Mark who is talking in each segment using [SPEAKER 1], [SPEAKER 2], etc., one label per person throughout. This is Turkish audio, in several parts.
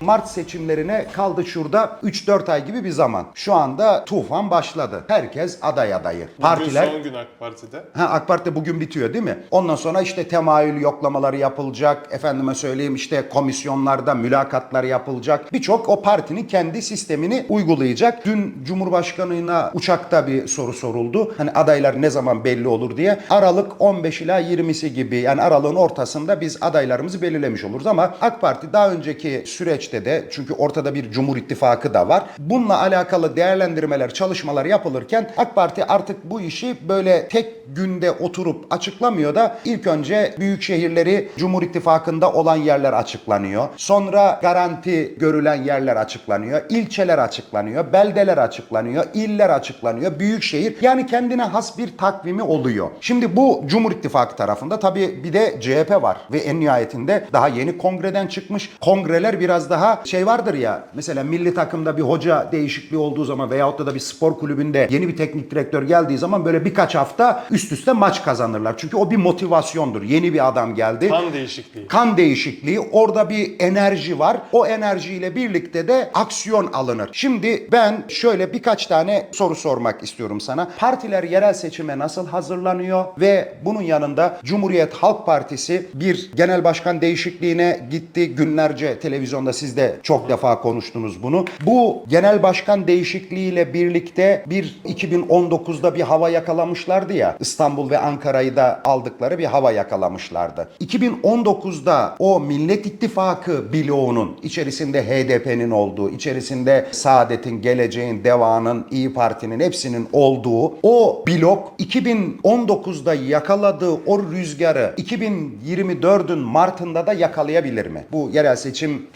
[SPEAKER 1] Mart seçimlerine kaldı şurada 3-4 ay gibi bir zaman. Şu anda tufan başladı. Herkes aday adayı. Partiler
[SPEAKER 2] Bugün son gün AK Parti'de.
[SPEAKER 1] Ha AK Parti bugün bitiyor değil mi? Ondan sonra işte temayül yoklamaları yapılacak. Efendime söyleyeyim işte komisyonlarda mülakatlar yapılacak. Birçok o partinin kendi sistemini uygulayacak. Dün Cumhurbaşkanı'na uçakta bir soru soruldu. Hani adaylar ne zaman belli olur diye. Aralık 15 ila 20'si gibi yani aralığın ortasında biz adaylarımızı belirlemiş oluruz ama AK Parti daha önceki süreçte de çünkü ortada bir Cumhur İttifakı da var. Bununla alakalı değerlendirmeler, çalışmalar yapılırken AK Parti artık bu işi böyle tek günde oturup açıklamıyor da ilk önce büyük şehirleri Cumhur İttifakı'nda olan yerler açıklanıyor. Sonra garanti görülen yerler açıklanıyor. ilçeler açıklanıyor. Beldeler açıklanıyor. iller açıklanıyor. Büyük şehir yani kendine has bir takvimi oluyor. Şimdi bu Cumhur İttifakı tarafında tabii bir de CHP var ve en nihayetinde daha yeni kongreden çıkmış. Kongreler biraz daha şey vardır ya mesela milli takımda bir hoca değişikliği olduğu zaman veyahut da bir spor kulübünde yeni bir teknik direktör geldiği zaman böyle birkaç hafta üst üste maç kazanırlar. Çünkü o bir motivasyondur. Yeni bir adam geldi.
[SPEAKER 2] Kan değişikliği.
[SPEAKER 1] Kan değişikliği, orada bir enerji var. O enerjiyle birlikte de aksiyon alınır. Şimdi ben şöyle birkaç tane soru sormak istiyorum sana. Partiler yerel seçime nasıl hazırlanıyor ve bunun yanında Cumhuriyet Halk Partisi bir genel başkan değişikliğine gitti. Günlerce televizyonda siz de çok defa konuştunuz bunu. Bu genel başkan değişikliğiyle birlikte bir 2019'da bir hava yakalamışlardı ya. İstanbul ve Ankara'yı da aldıkları bir hava yakalamışlardı. 2019'da o Millet İttifakı bloğunun içerisinde HDP'nin olduğu, içerisinde Saadet'in, Geleceğin, Deva'nın, İyi Parti'nin hepsinin olduğu o blok 2019'da yakaladığı o rüzgarı 2024'ün Mart'ında da yakalayabilir mi? Bu yerel seçim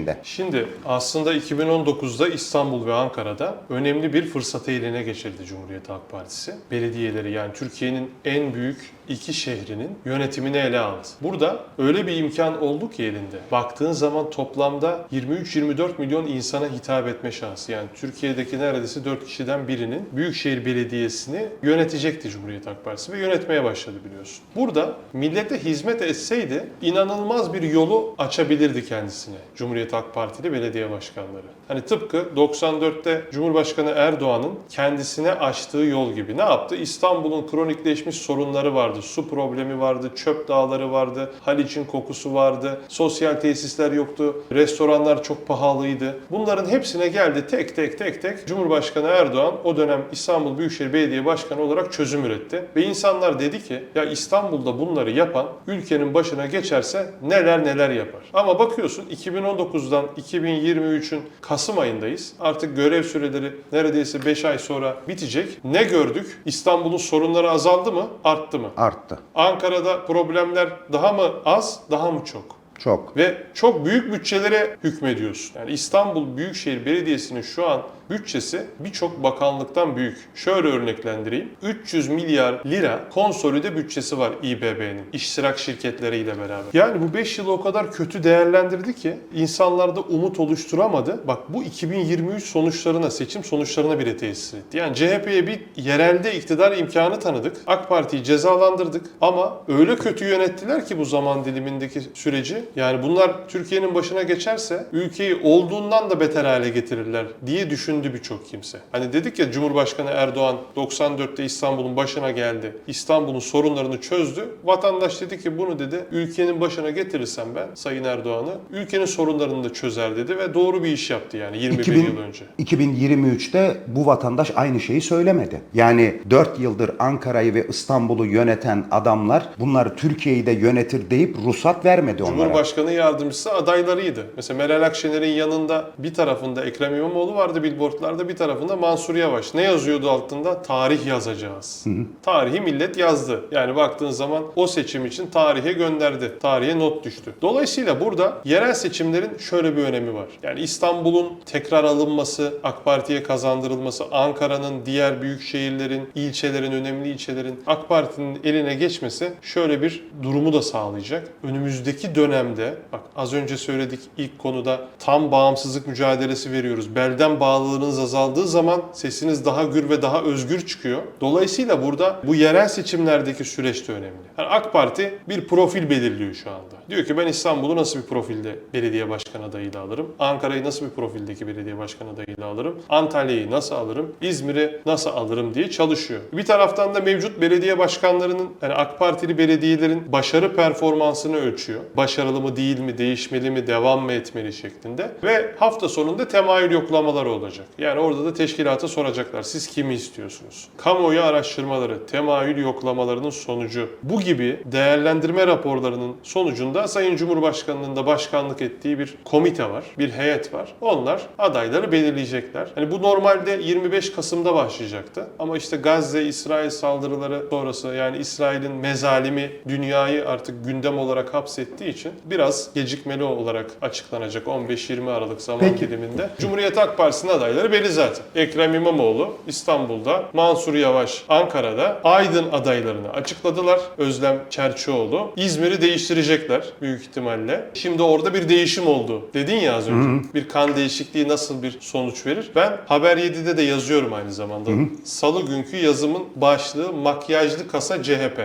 [SPEAKER 1] sürecinde.
[SPEAKER 2] Şimdi aslında 2019'da İstanbul ve Ankara'da önemli bir fırsatı eline geçirdi Cumhuriyet Halk Partisi. Belediyeleri yani Türkiye'nin en büyük iki şehrinin yönetimini ele aldı. Burada öyle bir imkan oldu ki elinde. Baktığın zaman toplamda 23-24 milyon insana hitap etme şansı. Yani Türkiye'deki neredeyse 4 kişiden birinin Büyükşehir Belediyesi'ni yönetecekti Cumhuriyet Halk Partisi ve yönetmeye başladı biliyorsun. Burada millete hizmet etseydi inanılmaz bir yolu açabilirdi kendisine Cumhuriyet Halk Partili belediye başkanları. Hani tıpkı 94'te Cumhurbaşkanı Erdoğan'ın kendisine açtığı yol gibi. Ne yaptı? İstanbul'un kronikleşmiş sorunları vardı. Su problemi vardı, çöp dağları vardı, Haliç'in kokusu vardı, sosyal tesisler yoktu, restoranlar çok pahalıydı. Bunların hepsine geldi tek tek tek tek Cumhurbaşkanı Erdoğan o dönem İstanbul Büyükşehir Belediye Başkanı olarak çözüm üretti. Ve insanlar dedi ki ya İstanbul'da bunları yapan ülkenin başına geçerse neler neler yapar. Ama bakıyorsun 2019'dan 2023'ün Kasım ayındayız. Artık görev süreleri neredeyse 5 ay sonra bitecek. Ne gördük? İstanbul'un sorunları azaldı mı? Arttı mı?
[SPEAKER 1] Arttı.
[SPEAKER 2] Ankara'da problemler daha mı az, daha mı çok?
[SPEAKER 1] Çok.
[SPEAKER 2] Ve çok büyük bütçelere hükmediyorsun. Yani İstanbul Büyükşehir Belediyesi'nin şu an bütçesi birçok bakanlıktan büyük. Şöyle örneklendireyim. 300 milyar lira konsolide bütçesi var İBB'nin iştirak şirketleriyle beraber. Yani bu 5 yılı o kadar kötü değerlendirdi ki insanlarda umut oluşturamadı. Bak bu 2023 sonuçlarına, seçim sonuçlarına bile tesis etti. Yani CHP'ye bir yerelde iktidar imkanı tanıdık. AK Parti'yi cezalandırdık ama öyle kötü yönettiler ki bu zaman dilimindeki süreci. Yani bunlar Türkiye'nin başına geçerse ülkeyi olduğundan da beter hale getirirler diye düşündü birçok kimse. Hani dedik ya Cumhurbaşkanı Erdoğan 94'te İstanbul'un başına geldi. İstanbul'un sorunlarını çözdü. Vatandaş dedi ki bunu dedi ülkenin başına getirirsem ben Sayın Erdoğan'ı ülkenin sorunlarını da çözer dedi ve doğru bir iş yaptı yani 21
[SPEAKER 1] 2000
[SPEAKER 2] yıl önce.
[SPEAKER 1] 2023'te bu vatandaş aynı şeyi söylemedi. Yani 4 yıldır Ankara'yı ve İstanbul'u yöneten adamlar bunlar Türkiye'yi de yönetir deyip ruhsat vermedi onlara.
[SPEAKER 2] Cumhurbaşkanı yardımcısı adaylarıydı. Mesela Meral Akşener'in yanında bir tarafında Ekrem İmamoğlu vardı billboardlarda bir tarafında Mansur Yavaş. Ne yazıyordu altında? Tarih yazacağız. Tarihi millet yazdı. Yani baktığın zaman o seçim için tarihe gönderdi. Tarihe not düştü. Dolayısıyla burada yerel seçimlerin şöyle bir önemi var. Yani İstanbul'un tekrar alınması, AK Parti'ye kazandırılması, Ankara'nın diğer büyük şehirlerin, ilçelerin, önemli ilçelerin AK Parti'nin eline geçmesi şöyle bir durumu da sağlayacak. Önümüzdeki dönemde bak az önce söyledik ilk konuda tam bağımsızlık mücadelesi veriyoruz. Belden bağlı kalabalığınız azaldığı zaman sesiniz daha gür ve daha özgür çıkıyor. Dolayısıyla burada bu yerel seçimlerdeki süreç de önemli. Yani AK Parti bir profil belirliyor şu anda. Diyor ki ben İstanbul'u nasıl bir profilde belediye başkan adayıyla alırım? Ankara'yı nasıl bir profildeki belediye başkan adayıyla alırım? Antalya'yı nasıl alırım? İzmir'i nasıl alırım diye çalışıyor. Bir taraftan da mevcut belediye başkanlarının yani AK Partili belediyelerin başarı performansını ölçüyor. Başarılı mı değil mi, değişmeli mi, devam mı etmeli şeklinde. Ve hafta sonunda temayül yoklamaları olacak. Yani orada da teşkilata soracaklar. Siz kimi istiyorsunuz? Kamuoyu araştırmaları, temayül yoklamalarının sonucu. Bu gibi değerlendirme raporlarının sonucunda Sayın Cumhurbaşkanı'nın da başkanlık ettiği bir komite var, bir heyet var. Onlar adayları belirleyecekler. Hani bu normalde 25 Kasım'da başlayacaktı. Ama işte Gazze, İsrail saldırıları sonrası yani İsrail'in mezalimi dünyayı artık gündem olarak hapsettiği için biraz gecikmeli olarak açıklanacak 15-20 Aralık zaman
[SPEAKER 1] Peki.
[SPEAKER 2] diliminde. Cumhuriyet Halk Partisi'nin adayları belli zaten. Ekrem İmamoğlu İstanbul'da, Mansur Yavaş Ankara'da, Aydın adaylarını açıkladılar. Özlem Çerçioğlu. İzmir'i değiştirecekler büyük ihtimalle. Şimdi orada bir değişim oldu. Dedin ya az önce. Bir kan değişikliği nasıl bir sonuç verir? Ben Haber 7'de de yazıyorum aynı zamanda. Salı günkü yazımın başlığı makyajlı kasa CHP.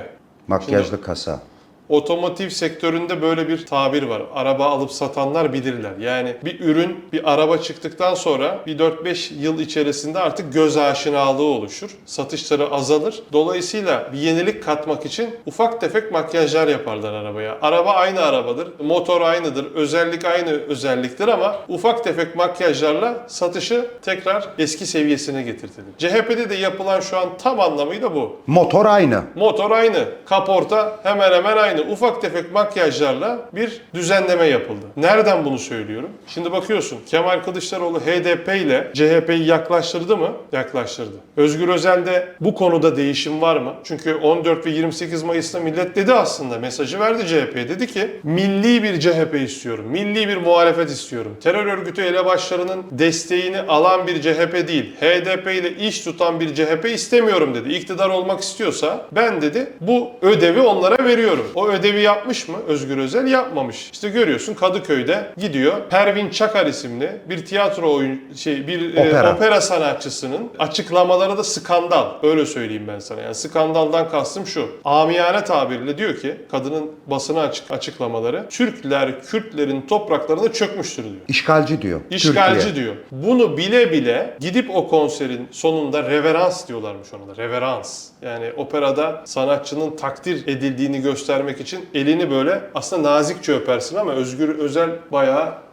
[SPEAKER 1] Makyajlı kasa.
[SPEAKER 2] Otomotiv sektöründe böyle bir tabir var. Araba alıp satanlar bilirler. Yani bir ürün, bir araba çıktıktan sonra bir 4-5 yıl içerisinde artık göz aşinalığı oluşur. Satışları azalır. Dolayısıyla bir yenilik katmak için ufak tefek makyajlar yaparlar arabaya. Araba aynı arabadır, motor aynıdır, özellik aynı özelliktir ama ufak tefek makyajlarla satışı tekrar eski seviyesine getirtilir. CHP'de de yapılan şu an tam anlamıyla bu.
[SPEAKER 1] Motor aynı.
[SPEAKER 2] Motor aynı. Kaporta hemen hemen aynı. Ufak tefek makyajlarla bir düzenleme yapıldı. Nereden bunu söylüyorum? Şimdi bakıyorsun Kemal Kılıçdaroğlu HDP ile CHP'yi yaklaştırdı mı? Yaklaştırdı. Özgür Özel'de bu konuda değişim var mı? Çünkü 14 ve 28 Mayıs'ta millet dedi aslında mesajı verdi CHP'ye. Dedi ki milli bir CHP istiyorum. Milli bir muhalefet istiyorum. Terör örgütü elebaşlarının desteğini alan bir CHP değil. HDP ile iş tutan bir CHP istemiyorum dedi. İktidar olmak istiyorsa ben dedi bu ödevi onlara veriyorum. O ödevi yapmış mı Özgür Özel? Yapmamış. İşte görüyorsun Kadıköy'de gidiyor. Pervin Çakar isimli bir tiyatro oyun şey bir e,
[SPEAKER 1] Opera.
[SPEAKER 2] opera sanatçısının açıklamaları da skandal. Öyle söyleyeyim ben sana. Yani skandaldan kastım şu. Amiyane tabirle diyor ki kadının basına açık açıklamaları Türkler Kürtlerin topraklarına çökmüştür diyor.
[SPEAKER 1] İşgalci diyor.
[SPEAKER 2] İşgalci
[SPEAKER 1] Türkiye.
[SPEAKER 2] diyor. Bunu bile bile gidip o konserin sonunda reverans diyorlarmış ona da. Reverans. Yani operada sanatçının takdir edildiğini göstermek için elini böyle aslında nazikçe öpersin ama Özgür Özel bayağı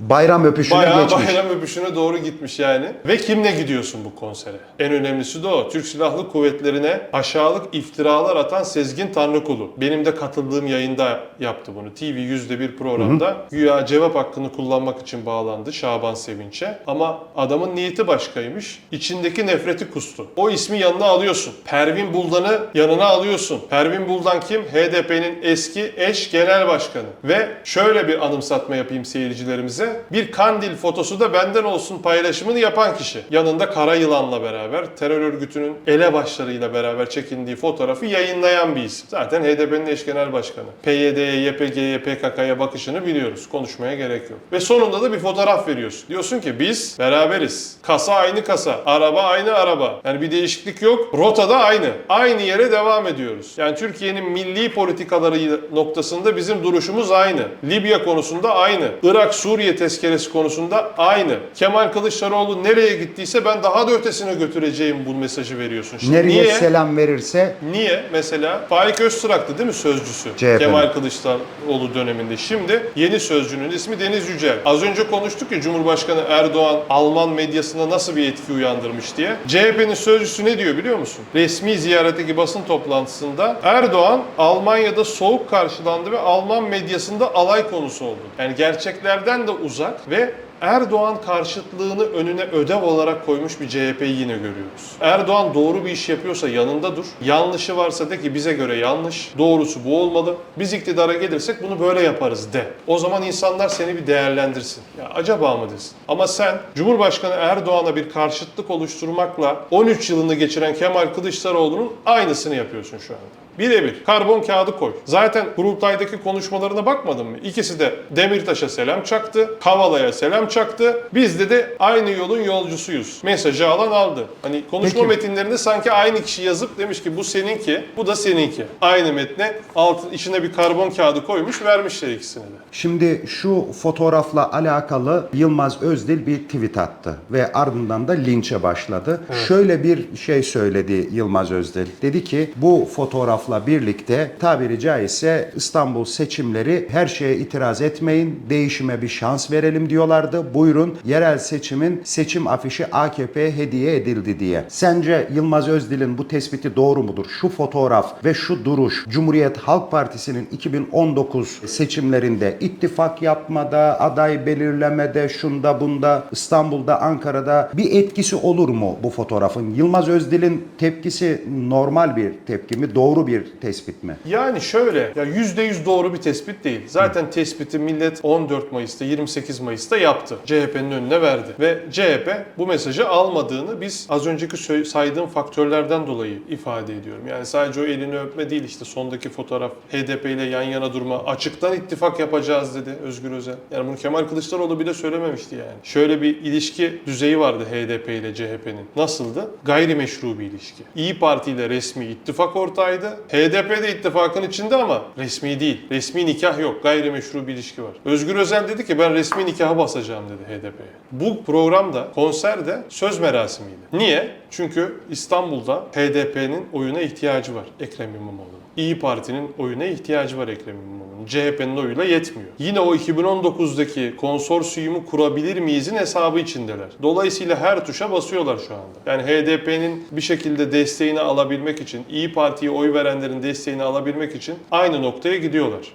[SPEAKER 1] Bayram öpüşüne
[SPEAKER 2] Bayağı
[SPEAKER 1] geçmiş.
[SPEAKER 2] bayram öpüşüne doğru gitmiş yani. Ve kimle gidiyorsun bu konsere? En önemlisi de o. Türk Silahlı Kuvvetleri'ne aşağılık iftiralar atan Sezgin Tanrıkulu. Benim de katıldığım yayında yaptı bunu. TV yüzde bir programda. Güya cevap hakkını kullanmak için bağlandı Şaban Sevinç'e. Ama adamın niyeti başkaymış. İçindeki nefreti kustu. O ismi yanına alıyorsun. Pervin Buldan'ı yanına alıyorsun. Pervin Buldan kim? HDP'nin eski eş genel başkanı. Ve şöyle bir anımsatma yapayım seyircilerimize. Bir kandil fotosu da benden olsun paylaşımını yapan kişi. Yanında Kara Yılan'la beraber terör örgütünün elebaşlarıyla beraber çekindiği fotoğrafı yayınlayan bir isim. Zaten HDP'nin eş genel başkanı. PYD'ye, YPG'ye, PKK'ya bakışını biliyoruz. Konuşmaya gerek yok. Ve sonunda da bir fotoğraf veriyorsun. Diyorsun ki biz beraberiz. Kasa aynı kasa. Araba aynı araba. Yani bir değişiklik yok. Rota da aynı. Aynı yere devam ediyoruz. Yani Türkiye'nin milli politikaları noktasında bizim duruşumuz aynı. Libya konusunda aynı. Irak, Suriye tezkeresi konusunda aynı. Kemal Kılıçdaroğlu nereye gittiyse ben daha da ötesine götüreceğim bu mesajı veriyorsun. Şimdi
[SPEAKER 1] Nereye
[SPEAKER 2] niye?
[SPEAKER 1] selam verirse
[SPEAKER 2] Niye? Mesela Faik Öztürk'tü değil mi sözcüsü?
[SPEAKER 1] CHP'nin.
[SPEAKER 2] Kemal Kılıçdaroğlu döneminde. Şimdi yeni sözcünün ismi Deniz Yücel. Az önce konuştuk ya Cumhurbaşkanı Erdoğan Alman medyasında nasıl bir etki uyandırmış diye. CHP'nin sözcüsü ne diyor biliyor musun? Resmi ziyaretteki basın toplantısında Erdoğan Almanya'da soğuk karşılandı ve Alman medyasında alay konusu oldu. Yani gerçeklerden de uzak ve Erdoğan karşıtlığını önüne ödev olarak koymuş bir CHP'yi yine görüyoruz. Erdoğan doğru bir iş yapıyorsa yanında dur. Yanlışı varsa de ki bize göre yanlış. Doğrusu bu olmalı. Biz iktidara gelirsek bunu böyle yaparız de. O zaman insanlar seni bir değerlendirsin. Ya acaba mı desin? Ama sen Cumhurbaşkanı Erdoğan'a bir karşıtlık oluşturmakla 13 yılını geçiren Kemal Kılıçdaroğlu'nun aynısını yapıyorsun şu anda. Birebir. Karbon kağıdı koy. Zaten kurultaydaki konuşmalarına bakmadın mı? İkisi de Demirtaş'a selam çaktı. Kavala'ya selam çaktı. Biz de de aynı yolun yolcusuyuz. Mesajı alan aldı. Hani konuşma
[SPEAKER 1] Peki.
[SPEAKER 2] metinlerinde sanki aynı kişi yazıp demiş ki bu seninki, bu da seninki. Aynı metne altın içine bir karbon kağıdı koymuş vermişler ikisine de.
[SPEAKER 1] Şimdi şu fotoğrafla alakalı Yılmaz Özdil bir tweet attı ve ardından da linçe başladı. Şöyle bir şey söyledi Yılmaz Özdil. Dedi ki bu fotoğrafla birlikte tabiri caizse İstanbul seçimleri her şeye itiraz etmeyin, değişime bir şans verelim diyorlardı. Buyurun yerel seçimin seçim afişi AKP'ye hediye edildi diye. Sence Yılmaz Özdil'in bu tespiti doğru mudur? Şu fotoğraf ve şu duruş Cumhuriyet Halk Partisi'nin 2019 seçimlerinde ittifak yapmada, aday belirlemede, şunda bunda, İstanbul'da, Ankara'da bir etkisi olur mu bu fotoğrafın? Yılmaz Özdil'in tepkisi normal bir tepki mi, doğru bir tespit mi?
[SPEAKER 2] Yani şöyle, ya %100 doğru bir tespit değil. Zaten tespiti millet 14 Mayıs'ta, 28 Mayıs'ta yaptı. CHP'nin önüne verdi. Ve CHP bu mesajı almadığını biz az önceki saydığım faktörlerden dolayı ifade ediyorum. Yani sadece o elini öpme değil işte sondaki fotoğraf HDP ile yan yana durma, açıktan ittifak yapacağız dedi Özgür Özel. Yani bunu Kemal Kılıçdaroğlu bile söylememişti yani. Şöyle bir ilişki düzeyi vardı HDP ile CHP'nin. Nasıldı? Gayrimeşru bir ilişki. İyi Parti ile resmi ittifak ortağıydı. HDP de ittifakın içinde ama resmi değil. Resmi nikah yok. Gayrimeşru bir ilişki var. Özgür Özel dedi ki ben resmi nikahı basacağım dedi HDP'ye. Bu programda, konserde söz merasimiydi. Niye? Çünkü İstanbul'da HDP'nin oyuna ihtiyacı var Ekrem İmamoğlu'nun. İyi Parti'nin oyuna ihtiyacı var Ekrem İmamoğlu'nun. CHP'nin oyuyla yetmiyor. Yine o 2019'daki konsorsiyumu kurabilir miyizin hesabı içindeler. Dolayısıyla her tuşa basıyorlar şu anda. Yani HDP'nin bir şekilde desteğini alabilmek için, İyi Parti'ye oy verenlerin desteğini alabilmek için aynı noktaya gidiyorlar.